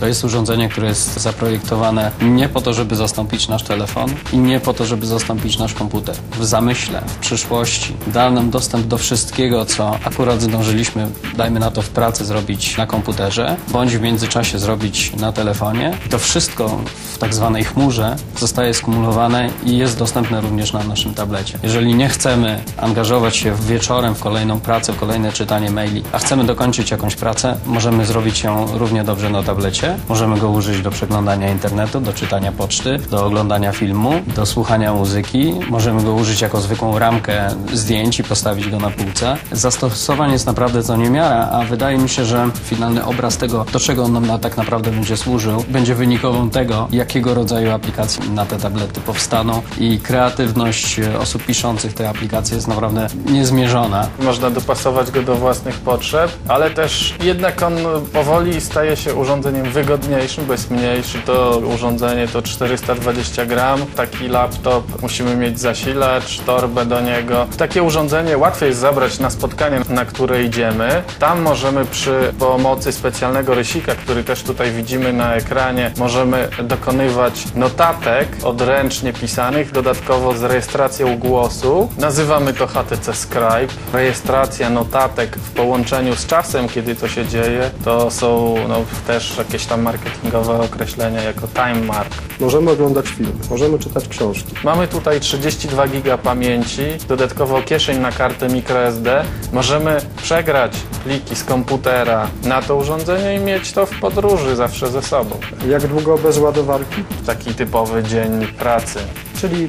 To jest urządzenie, które jest zaprojektowane nie po to, żeby zastąpić nasz telefon i nie po to, żeby zastąpić nasz komputer. W zamyśle, w przyszłości da nam dostęp do wszystkiego, co akurat zdążyliśmy, dajmy na to w pracy zrobić na komputerze, bądź w międzyczasie zrobić na telefonie. To wszystko w tak zwanej chmurze zostaje skumulowane i jest dostępne również na naszym tablecie. Jeżeli nie chcemy angażować się wieczorem w kolejną pracę, w kolejne czytanie maili, a chcemy dokończyć jakąś pracę, możemy zrobić ją równie dobrze na tablecie. Możemy go użyć do przeglądania internetu, do czytania poczty, do oglądania filmu, do słuchania muzyki. Możemy go użyć jako zwykłą ramkę zdjęć i postawić go na półce. Zastosowań jest naprawdę co niemiara, a wydaje mi się, że finalny obraz tego, do czego on nam tak naprawdę będzie służył, będzie wynikową tego, jakiego rodzaju aplikacje na te tablety powstaną i kreatywność e, osób piszących te aplikacje jest naprawdę niezmierzona. Można dopasować go do własnych potrzeb, ale też jednak on powoli staje się urządzeniem wygodniejszym, bo jest mniejszy. To urządzenie to 420 gram. Taki laptop musimy mieć zasilacz, torbę do niego. Takie urządzenie łatwiej jest zabrać na spotkanie, na które idziemy. Tam możemy przy pomocy specjalnego rysika, który też tutaj widzimy na ekranie, możemy dokonywać notatek odręcznie pisanych, dodatkowo z rejestracją głosu. Nazywamy to HTC Scribe. Rejestracja notatek w połączeniu z czasem, kiedy to się dzieje, to są no, też jakieś tam marketingowe określenia jako time mark. Możemy oglądać film, możemy czytać książki. Mamy tutaj 32 giga pamięci, dodatkowo kieszeń na kartę microSD. Możemy przegrać pliki z komputera na to urządzenie i mieć to w podróży zawsze ze sobą. Jak długo bez ładowarki? Taki typowy dzień pracy. Czyli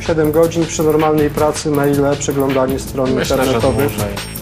6-7 godzin przy normalnej pracy, maile, przeglądanie stron Myślę, internetowych. dłużej.